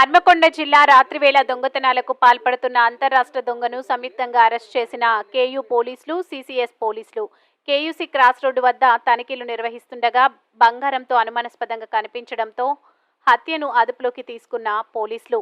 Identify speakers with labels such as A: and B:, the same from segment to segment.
A: హన్మకొండ జిల్లా రాత్రివేళ దొంగతనాలకు పాల్పడుతున్న అంతరాష్ట్ర దొంగను సంయుక్తంగా అరెస్ట్ చేసిన కేయూ పోలీసులు సీసీఎస్ పోలీసులు. కేయూసీ క్రాస్ రోడ్డు వద్ద తనిఖీలు నిర్వహిస్తుండగా బంగారంతో అనుమానాస్పదంగా కనిపించడంతో హత్యను అదుపులోకి తీసుకున్న పోలీసులు.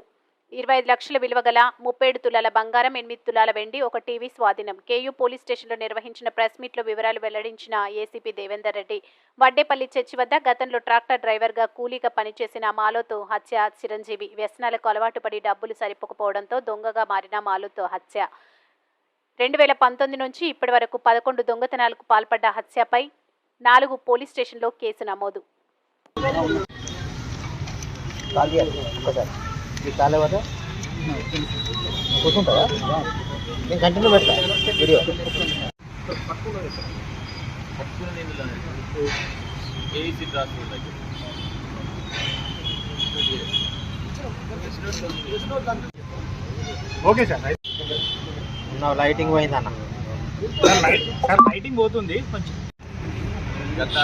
A: ఇరవై ఐదు లక్షల విలువ గల ముప్పై తులాల బంగారం ఎనిమిది తులాల వెండి ఒక టీవీ స్వాధీనం. కేయూ పోలీస్ స్టేషన్లో నిర్వహించిన ప్రెస్ మీట్లో వివరాలు వెల్లడించిన ఏసీపీ దేవేందర్ రెడ్డి వడ్డేపల్లి చర్చి వద్ద గతంలో ట్రాక్టర్ డ్రైవర్గా కూలీగా పనిచేసిన మాలోతో హత్య. చిరంజీవి వ్యసనాలకు అలవాటు పడి డబ్బులు సరిపోకపోవడంతో దొంగగా మారిన మాలోతో హత్య. రెండు వేల పంతొమ్మిది నుంచి ఇప్పటి వరకు పదకొండు దొంగతనాలకు పాల్పడ్డ హత్యపై నాలుగు పోలీస్ స్టేషన్లో కేసు నమోదు.
B: ఈ కాల్ కూర్చుంటారా నేను కంటిన్యూ పెడతా. వీడియో.
C: Okay sir.
B: నా లైటింగ్ పోయింది అన్న
C: సార్ లైట్ సార్ లైటింగ్ పోతుంది. కొంచెం
D: గత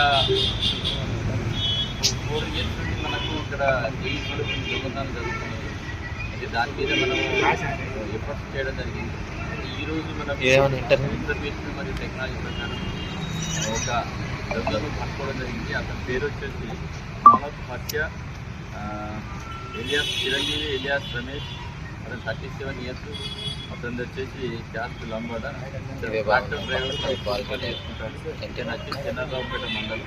D: ఫోర్ ఇయర్స్ నుండి మనకు ఇక్కడ జరుగుతుంది దాని మీద మనం ఎఫర్ట్స్ చేయడం జరిగింది ఈ రోజు మనం? ఇన్ఫర్మేషన్ మరియు టెక్నాలజీ ప్రకారం ఒక దొంగను పట్టుకోవడం జరిగింది అతని పేరు వచ్చేసి మాలక్ హత్య ఎలియాస్ చిరంజీవి ఎలియాస్ రమేష్ అతను థర్టీ సెవెన్ ఇయర్స్ అతను వచ్చేసి క్యాస్ట్ లంబడ ట్రాక్టర్. డ్రైవర్ చేసుకుంటాడు
B: ఎంతేనా?
D: వచ్చి చెన్నారావుపేట మండలం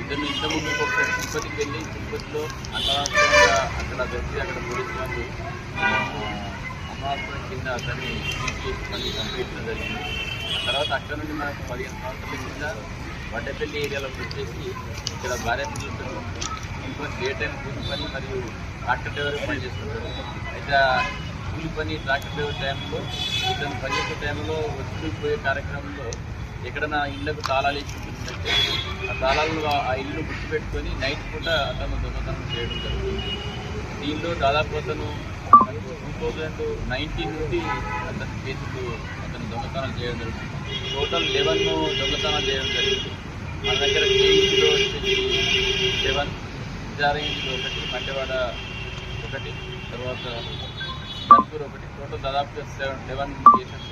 D: ఇతను ఇంతకుముందు ఒక తిరుపతికి వెళ్ళి తిరుపతిలో అన్నవాసంగా అక్కడ దొరికి అక్కడ పోలీసు వాళ్ళు కింద అతన్ని మళ్ళీ పంపించడం జరిగింది. ఆ తర్వాత అక్కడ నుండి మనకు పదిహేను సంవత్సరాల కింద వడ్డపల్లి ఏరియాలోకి వచ్చేసి ఇక్కడ భార్య పిల్లలతో ఇంకొక డే టైం కూలి పని మరియు ట్రాక్టర్ డ్రైవర్ పని చేస్తుంటారు. అయితే ఆ కూలి పని ట్రాక్టర్ డ్రైవర్ టైంలో ఇతను పనిచేసే టైంలో వచ్చి పోయే కార్యక్రమంలో ఎక్కడైనా ఇళ్ళకు తాళాలు వేసి ఉంటుందంటే ఆ ఆ- ఇల్లు గుర్తుపెట్టుకొని నైట్ పూట అతను దొంగతనం చేయడం జరుగుతుంది. దీంట్లో దాదాపు అతను టూ థౌజండ్ నైన్టీన్ నుండి అతని కేసులు అతను దొంగతనం చేయడం జరుగుతుంది. టోటల్ లెవెన్ దొంగతనం చేయడం జరిగింది. మన దగ్గర కేఈసీలో వచ్చేసి లెవెన్ విజారేంజ్లో ఒకటి మంటవాడ ఒకటి తర్వాత కన్పూర్ ఒకటి. టోటల్ దాదాపు సెవెన్ లెవెన్ కేసెస్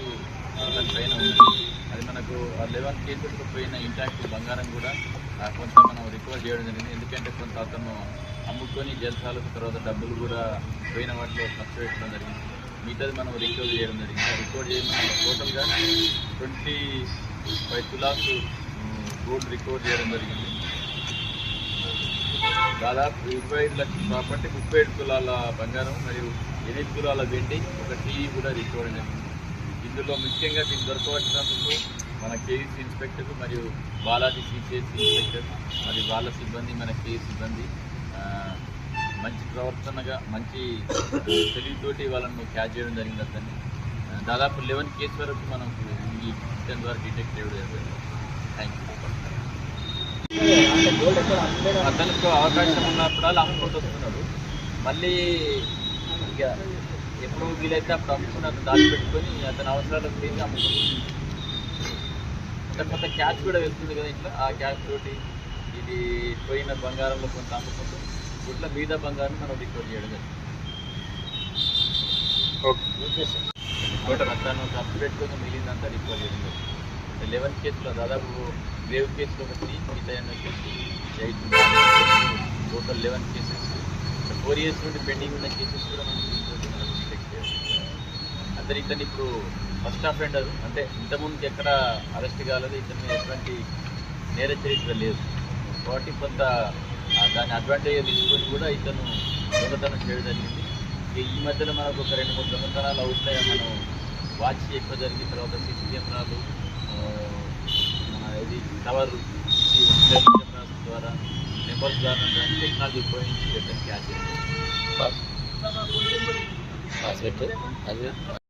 D: పైన ఉన్నాయి అది మనకు ఆ లెవెన్ కేసెస్ పోయిన ఇంటాక్ట్ బంగారం కూడా ఆ, కొంత మనం రికవర్ చేయడం జరిగింది. ఎందుకంటే కొంత అతను అమ్ముకొని జల్సాలకు తర్వాత డబ్బులు కూడా పోయిన వాటిలో ఖర్చు పెట్టడం జరిగింది. మిగతాది మనం రికవర్ చేయడం జరిగింది. రికవర్ చేయడం టోటల్గా ట్వంటీ ఫైవ్ తులాస్ గోల్డ్ రికవర్ చేయడం జరిగింది. దాదాపు ఇరవై ఐదు లక్షల ప్రాపర్టీ ముప్పై ఏడు తులాల బంగారం మరియు ఎనిమిది తులాల వెండి ఒక టీవీ కూడా రికవర్ జరిగింది ఇందులో ముఖ్యంగా దీన్ని దొరకవచ్చినందుకు మన కేవీసీ ఇన్స్పెక్టర్ మరియు బాలాజీ సిసిఎస్ ఇన్స్పెక్టర్ మరి వాళ్ళ సిబ్బంది మన కేవీ సిబ్బంది మంచి ప్రవర్తనగా మంచి తెలివితోటి వాళ్ళను క్యాచ్ చేయడం జరిగింది అతన్ని. దాదాపు లెవెన్ కేసు వరకు మనం ఈ సిస్టమ్ ద్వారా డిటెక్ట్ చేయడం జరిగింది. థ్యాంక్ యూ అతనికి అవకాశం ఉన్నప్పుడు అమ్ముకుంటూ వస్తున్నాడు మళ్ళీ ఇక ఎప్పుడు వీలైతే అప్పుడు అమ్ముకుని అతను దాచిపెట్టుకొని అతని అవసరాలకు తీసి అమ్ముకుంటుంది అంటే కొంత క్యాష్ కూడా వెళ్తుంది కదా ఇట్లా. ఆ క్యాష్ తోటి ఇది పోయిన బంగారంలో కొంత అమ్ముకుంటూ ఇట్లా మిగతా బంగారం మనం రికవర్ చేయడం జరిగింది
C: ఓకే
D: టోటల్ అతను ఖర్చు పెట్టుకొని మిగిలిందంతా రికవర్ చేయడం జరిగింది లెవెన్ కేసులో దాదాపు వేవ్ కేసులో ఒకటి మిగతా వచ్చేసి eight total eleven cases. Four years నుండి పెండింగ్ ఉన్న కేసెస్ కూడా మనం దీంతోటి అందరు ఇతను ఇప్పుడు ఫస్ట్ అఫెండర్ అంటే ఇంతకుముందు ఎక్కడ అరెస్ట్ కాలేదు ఇతను ఎటువంటి నేర చరిత్ర లేదు. కాబట్టి కొంత దాని అడ్వాంటేజ్ తీసుకొని కూడా ఇతను దొంగతనం చేయడం జరిగింది. ఈ మధ్యలో మనకు ఒక రెండు మూడు దొంగతనాలు అవుతాయి మనం వాచ్ ఎక్కువ జరిగిన తర్వాత సిసి కెమెరాలు ఇది టవర్ కెమెరాస్ ద్వారా నెంబర్స్ ద్వారా టెక్నాలజీ ఉపయోగించి క్యాచ్
B: అది